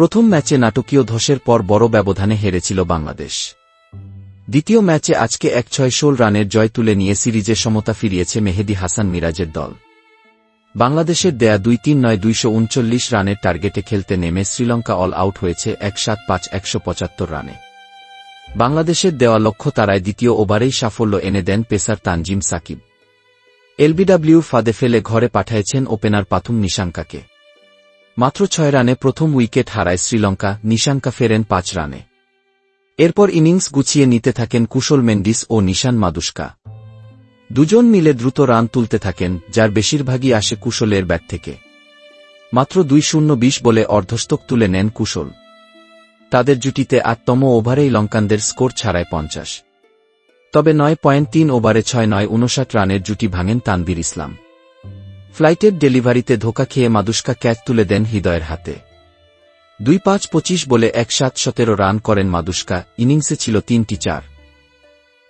প্রথম ম্যাচে নাটকীয় ধসের পর বড় ব্যবধানে হেরেছিল বাংলাদেশ। দ্বিতীয় ম্যাচে আজকে এক ছয় ষোল রানের জয় তুলে নিয়ে সিরিজে সমতা ফিরিয়েছে মেহেদি হাসান মিরাজের দল। বাংলাদেশের দেয়া দুই তিন নয় দুইশো উনচল্লিশ রানের টার্গেটে খেলতে নেমে শ্রীলঙ্কা অল আউট হয়েছে এক সাত পাঁচ একশো পঁচাত্তর রানে। বাংলাদেশের দেওয়া লক্ষ্য তারায় দ্বিতীয় ওভারেই সাফল্য এনে দেন পেসার তানজিম সাকিব। এলবিডব্লিউ ফাঁদে ফেলে ঘরে পাঠাইছেন ওপেনার পাথুম নিশাঙ্কাকে। মাত্র ছয় রানে প্রথম উইকেট হারায় শ্রীলঙ্কা, নিশাঙ্কা ফেরেন পাঁচ রানে। এরপর ইনিংস গুছিয়ে নিতে থাকেন কুশল মেন্ডিস ও নিশান মাদুস্কা। দুজন মিলে দ্রুত রান তুলতে থাকেন, যার বেশিরভাগই আসে কুশলের ব্যাট থেকে। মাত্র দুই শূন্য বিশ বলে অর্ধস্তক তুলে নেন কুশল। তাদের জুটিতে আটতম ওভারেই লঙ্কানদের স্কোর ছাড়ায় পঞ্চাশ। তবে নয় পয়েন্ট তিন ওভারে ছয় নয় উনষাট রানের জুটি ভাঙেন তানবির ইসলাম। ফ্লাইটের ডেলিভারিতে ধোকা খেয়ে মাদুস্কা ক্যাচ তুলে দেন হৃদয়ের হাতে। দুই পাঁচ পঁচিশ বলে এক সাত সতেরো রান করেন মাদুস্কা, ইনিংসে ছিল তিনটি চার।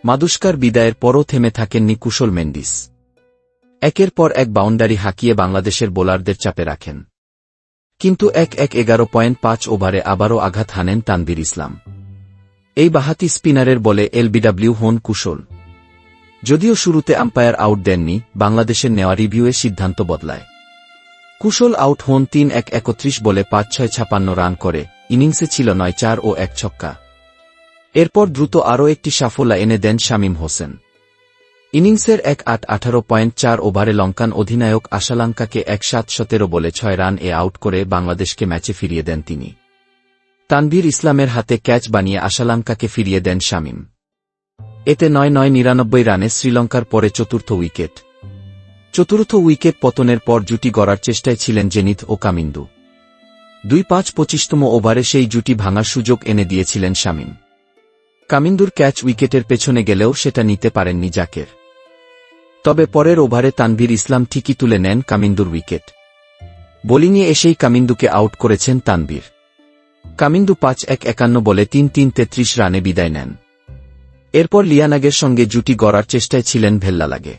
মাদুস্কার বিদায়ের পরও থেমে থাকেননি কুশল মেন্ডিস। একের পর এক বাউন্ডারি হাঁকিয়ে বাংলাদেশের বোলারদের চাপে রাখেন। কিন্তু এক এক এগারো পয়েন্ট পাঁচ ওভারে আবারও আঘাত হানেন তানবির ইসলাম। এই বাহাতি স্পিনারের বলে এলবিডব্লিউ হন কুশল। যদিও শুরুতে আম্পায়ার আউট দেননি, বাংলাদেশের নেওয়া রিভিউয়ে সিদ্ধান্ত বদলায়। কুশল আউট হন তিন এক একত্রিশ বলে পাঁচ ছয় ছাপান্ন রান করে, ইনিংসে ছিল নয় চার ও এক ছক্কা। এরপর দ্রুত আরও একটি সাফল্য এনে দেন শামীম হোসেন। ইনিংসের এক আট আঠারো পয়েন্ট চার ওভারে লঙ্কান অধিনায়ক আশালাঙ্কাকে এক সাত সতেরো বলে ছয় রান এ আউট করে বাংলাদেশকে ম্যাচে ফিরিয়ে দেন তিনি। তানভীর ইসলামের হাতে ক্যাচ বানিয়ে আশালাঙ্কাকে ফিরিয়ে দেন শামীম। এতে নয় নয় নিরানব্বই রানে শ্রীলঙ্কার পরে চতুর্থ উইকেট। চতুর্থ উইকেট পতনের পর জুটি গড়ার চেষ্টায় ছিলেন জেনিথ ও কামিন্দু দুই পাঁচ পঁচিশতম ওভারে সেই জুটি ভাঙার সুযোগ এনে দিয়েছিলেন শামীম। কামিন্দুর ক্যাচ উইকেটের পেছনে গেলেও সেটা নিতে পারেননি জাকের। তবে পরের ওভারে তানভীর ইসলাম ঠিকই তুলে নেন কামিন্দুর উইকেট। বোলিংয়ে এসেই কামিন্দুকে আউট করেছেন তানভীর। কামিন্দু পাঁচ এক একান্ন বলে তিন তিন তেত্রিশ রানে বিদায় নেন। এরপর লিয়ানাগের সঙ্গে জুটি গড়ার চেষ্টায় ছিলেন ভেল্লালাগে।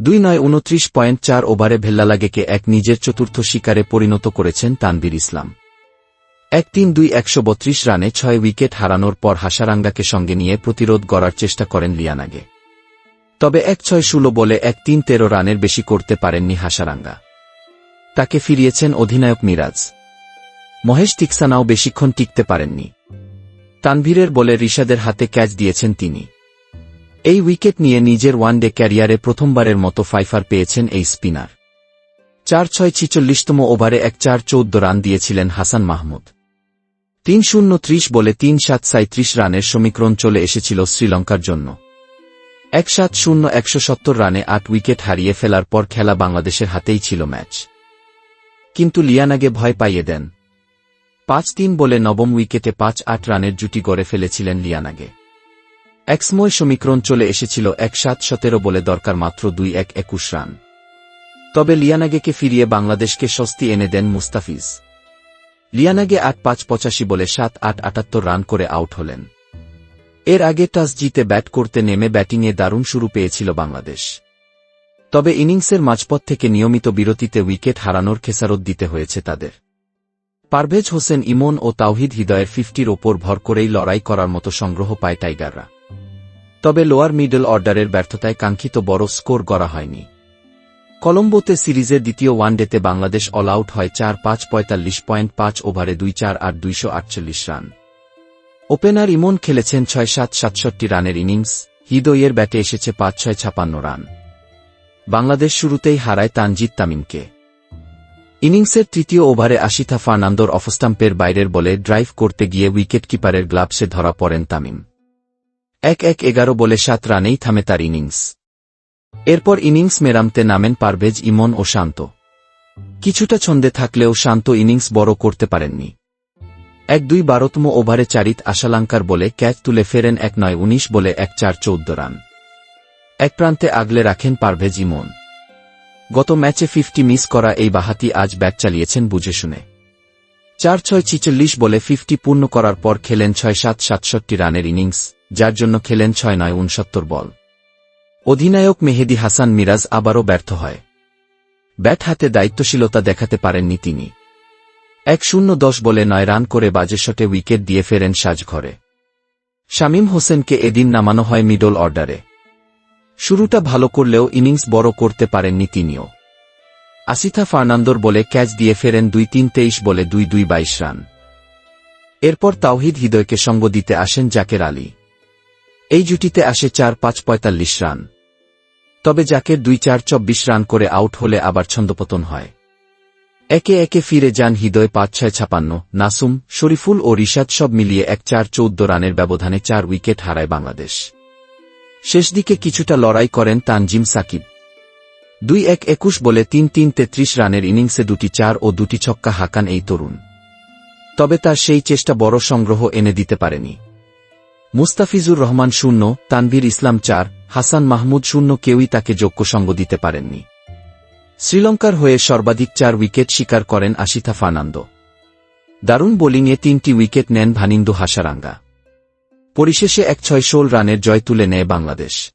দুই নয় উনত্রিশ পয়েন্ট চার ওভারে ভেল্লালাগেকে এক নিজের চতুর্থ শিকারে পরিণত করেছেন তানবির ইসলাম। এক তিন দুই একশো বত্রিশ রানে ছয় উইকেট হারানোর পর হাসারাঙ্গাকে সঙ্গে নিয়ে প্রতিরোধ গড়ার চেষ্টা করেন লিয়ানাগে। তবে এক ছয় ষোলো বলে এক তিন তেরো রানের বেশি করতে পারেননি হাসারাঙ্গা। তাকে ফিরিয়েছেন অধিনায়ক মিরাজ। মহেশ তিক্সানাও বেশিক্ষণ টিকতে পারেননি। তানভীরের বলে রিশাদের হাতে ক্যাচ দিয়েছেন তিনি। এই উইকেট নিয়ে নিজের ওয়ানডে ক্যারিয়ারে প্রথমবারের মতো ফাইফার পেয়েছেন এই স্পিনার। চার ছয় ছিচল্লিশতম ওভারে এক চার চৌদ্দ রান দিয়েছিলেন হাসান মাহমুদ। তিন শূন্য ত্রিশ বলে তিন সাত সাঁত্রিশ রানের সমীকরণ চলে এসেছিল শ্রীলঙ্কার জন্য। এক সাত শূন্য একশো সত্তর রানে আট উইকেট হারিয়ে ফেলার পর খেলা বাংলাদেশের হাতেই ছিল ম্যাচ। কিন্তু লিয়ানাগে ভয় পাইয়ে দেন। পাঁচ তিন বলে নবম উইকেটে পাঁচ আট রানের জুটি গড়ে ফেলেছিলেন লিয়ানাগে। একসময় সমীকরণ চলে এসেছিল এক সাত সতেরো বলে দরকার মাত্র দুই এক একুশ রান। তবে লিয়ানাগেকে ফিরিয়ে বাংলাদেশকে স্বস্তি এনে দেন মুস্তাফিজ। লিয়ানাগে আট পাঁচ পঁচাশি বলে সাত আট আটাত্তর রান করে আউট হলেন। এর আগে টাস জিতে ব্যাট করতে নেমে ব্যাটিংয়ে দারুণ শুরু পেয়েছিল বাংলাদেশ। তবে ইনিংসের মাঝপথ থেকে নিয়মিত বিরতিতে উইকেট হারানোর খেসারত দিতে হয়েছে তাদের। পারভেজ হোসেন ইমন ও তাওহিদ হৃদয়ের ফিফটির ওপর ভর করেই লড়াই করার মতো সংগ্রহ পায় টাইগাররা। তবে লোয়ার মিডল অর্ডারের ব্যর্থতায় কাঙ্ক্ষিত বড় স্কোর করা হয়নি। কলম্বোতে সিরিজের দ্বিতীয় ওয়ানডেতে বাংলাদেশ অল আউট হয় চার পাঁচ পঁয়তাল্লিশ পয়েন্ট পাঁচ ওভারে দুই চার আট দুইশো আটচল্লিশ রান। ওপেনার ইমন খেলেছেন ছয় সাত সাতষট্টি রানের ইনিংস, হৃদয়ের ব্যাটে এসেছে পাঁচ ছয় ছাপান্ন রান। বাংলাদেশ শুরুতেই হারায় তানজিদ তামিমকে। ইনিংসের তৃতীয় ওভারে আশিথা ফার্নান্দোর অফস্টাম্পের বাইরের বলে ড্রাইভ করতে গিয়ে উইকেট কিপারের গ্লাভসে ধরা পড়েন তামিম। এক এক এগারো বলে সাত রানেই থামে তার ইনিংস। এরপর ইনিংস মেরামতে নামেন পারভেজ, ইমন ও শান্ত। কিছুটা ছন্দে থাকলেও শান্ত ইনিংস বড় করতে পারেননি। এক দুই বারোতম ওভারে চারিত আশালাঙ্কার বলে ক্যাচ তুলে ফেরেন এক নয় উনিশ বলে এক চার চৌদ্দ রান। এক প্রান্তে আগলে রাখেন পারভেজ, ইমন। গত ম্যাচে ফিফটি মিস করা এই বাহাতি আজ ব্যাট চালিয়েছেন বুঝে শুনে। চার ছয় ছিচল্লিশ বলে ফিফটি পূর্ণ করার পর খেলেন ছয় সাত সাতষট্টি রানের ইনিংস, যার জন্য খেলেন ছয় নয় উনসত্তর বল। অধিনায়ক মেহেদি হাসান মিরাজ আবারও ব্যর্থ হয়। ব্যাট হাতে দায়িত্বশীলতা দেখাতে পারেননি তিনি। এক শূন্য দশ বলে নয় রান করে বাজে শটে উইকেট দিয়ে ফেরেন সাজঘরে। শামীম হোসেনকে এদিন নামানো হয় মিডল অর্ডারে। শুরুটা ভালো করলেও ইনিংস বড় করতে পারেননি তিনিও। আসিথা ফার্নান্দোর বলে ক্যাচ দিয়ে ফেরেন দুই তিন তেইশ বলে দুই দুই বাইশ রান। এরপর তাওহিদ হৃদয়কে সঙ্গ দিতে আসেন জাকের আলী। এই জুটিতে আসে চার পাঁচ পঁয়তাল্লিশ রান। তবে জাকের দুই চার চব্বিশ রান করে আউট হলে আবার ছন্দপতন হয়। একে একে ফিরে যান হৃদয় পাঁচ ছয় ছাপান্ন, নাসুম, শরীফুল ও রিশাদ সব মিলিয়ে এক চার চৌদ্দ রানের ব্যবধানে চার উইকেট হারায় বাংলাদেশ। শেষ দিকে কিছুটা লড়াই করেন তানজিম সাকিব। দুই এক একুশ বলে তিন তিন তেত্রিশ রানের ইনিংসে দুটি চার ও দুটি ছক্কা হাঁকান এই তরুণ। তবে তার সেই চেষ্টা বড় সংগ্রহ এনে দিতে পারেনি। মুস্তাফিজুর রহমান শূন্য, তানভীর ইসলাম চার, হাসান মাহমুদ শূন্য কেউই তাকে যোগ্য সঙ্গ দিতে পারেননি। শ্রীলঙ্কার হয়ে সর্বাধিক চার উইকেট শিকার করেন আশিথা ফার্নান্দো। দারুণ বোলিংয়ে তিনটি উইকেট নেন ভানিন্দু হাসারাঙ্গা। পরিশেষে এক ছয় ষোল রানের জয় তুলে নেয় বাংলাদেশ।